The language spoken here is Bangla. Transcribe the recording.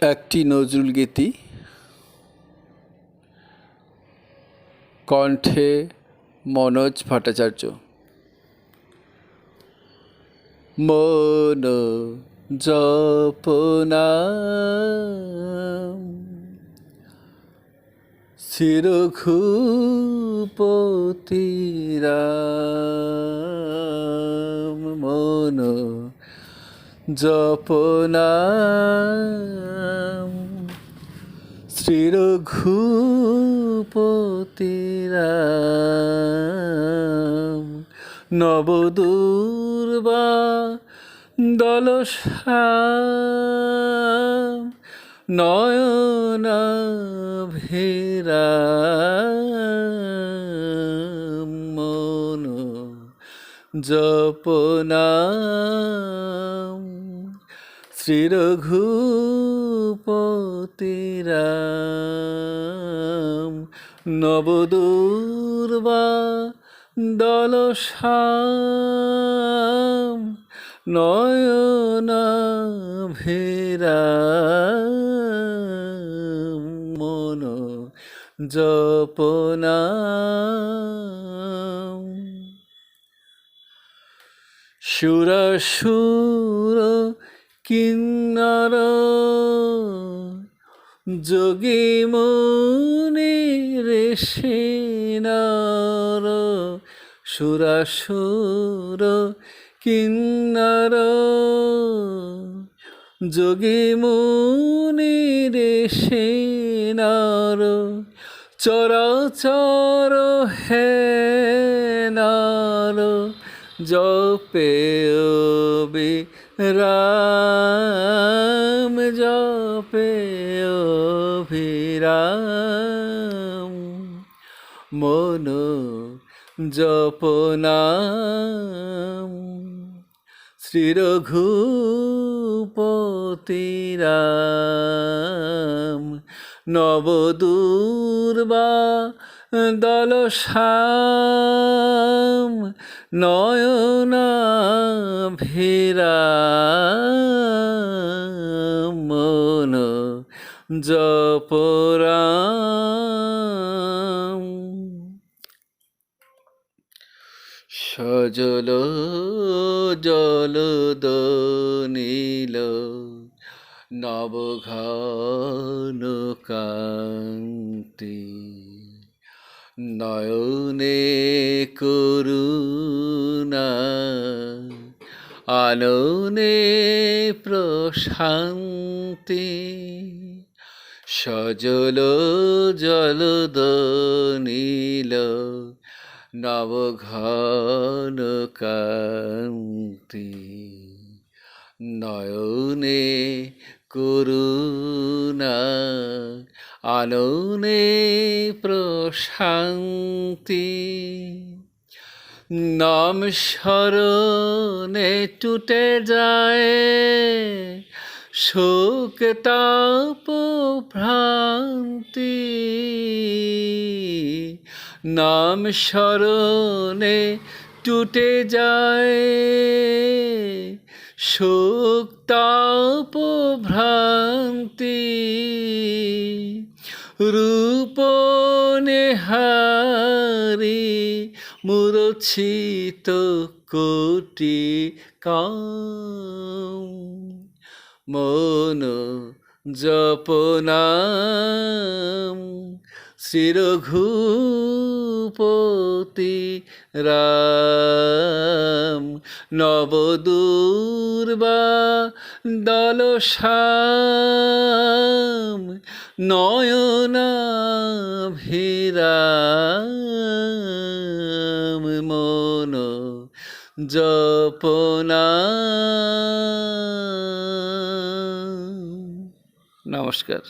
একটি নজরুল গীতি। কণ্ঠে মনোজ ভট্টাচার্য। মন জপনা শিরঘুপতিরাম মন জপনাম শ্রীরঘুপতিরাম নবদুর্বা দলসাম নয়না ভেরা মন জপনাম শ্রীরঘুপতিরাম নবদুর্বা দলসাম নয়না ভেরা মন জপনাম সুরসুর কিন্নর যোগী মুনি ঋষিনর সুরাসুর কিন্নর যোগী মুনি ঋষিনর চরাচর হে নার জপে রাম জপে অভিরাম। মন জপনাম শ্রীরঘুপতিরাম নবদুর্বা দলসাম নয়না ভেরা মন জপরাম। সজল জলদ নীল নবঘন কান্তি। নয়নে করুণা আননে প্রশান্তি সজল জলদ নীল নবঘন কান্তি। নয়নে করুণা আননে প্রশান্তি। নাম স্মরণে টুটে যায় শোক তাপ ভ্রান্তি। নাম স্মরণে টুটে যায় শোক তাপ ভ্রান্তি। রূপ নেহারি মূর্ছিত কোটি কাম। মন জপনাম শ্রীরঘুপতি রাম। নবদুর্বা দলসাম নয়না ভিরাম মন জপনা। নমস্কার।